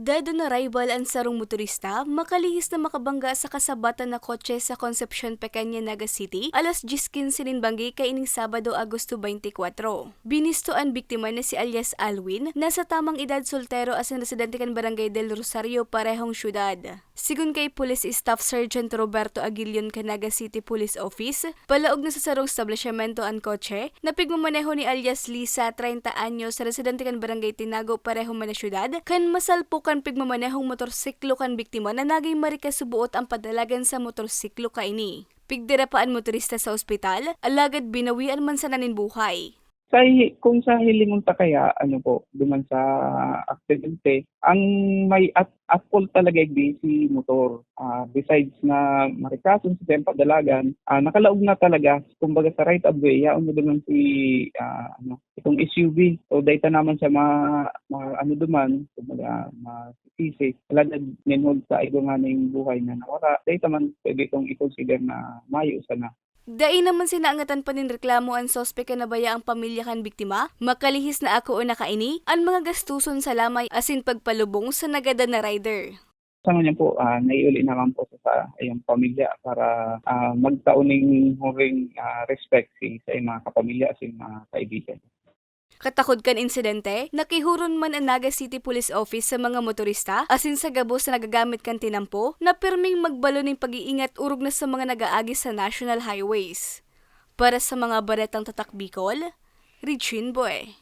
Dado na rival ang sarong motorista, makalihis na makabangga sa kasabatan na kotse sa Concepcion, Pequeña, Naga City, alas 10.15 sinibanggi kaining Sabado, Agosto 24. Binisto ang biktima na si alias Alwin, nasa tamang edad soltero as ang residente kan Barangay del Rosario, parehong syudad. Sigun kay Police Staff Sergeant Roberto Aguilion Canaga City Police Office, palaog na sa sarong establishmento ang kotse, na pigmamaneho ni alias Lisa, 30 anyos, residente kan Barangay Tinago, parehong manasyudad, kan masalpo kan pigmamanehong motorsiklo kan biktima na naging marikas subuot ang padalagan sa motorsiklo kaini. Pigdira pa ang motorista sa ospital, alagad binawian man sa nanin buhay. Sa, kung sa hilingon ta kaya, ano po, duman sa aksidente, ang may at, at fault talaga yung si motor. Ah, besides na marikason sa tempa dalagan, ah, nakalaog na talaga, kumbaga sa right of way, yaon mo duman si, ah, ano, itong SUV. So, data naman sa ma, ma ano duman, kumbaga, masisi. Talaga, ninhold sa iba nga ng buhay na nawara. Data man, pwede itong i-consider na mayo sana. Dai naman sinaangatan pa nin reklamo ang sospek na baya ang pamilya kan biktima, makalihis na ako o nakaini, ang mga gastuson sa lamay asin pagpalubong sa nagada na rider. sa kanya po, ah, naiuli naman po sa, iyong pamilya para ah, magtauning huring ah, respect si, sa iyong mga kapamilya at sa mga kaibigan. Katakod kan insidente, nakihuron man ang Naga City Police Office sa mga motorista asin sa gabos na nagagamit kan tinampo na pirming magbalo ng pag-iingat urog na sa mga nagaagi sa national highways. Para sa mga baretang tatak Bicol, Regine Boy.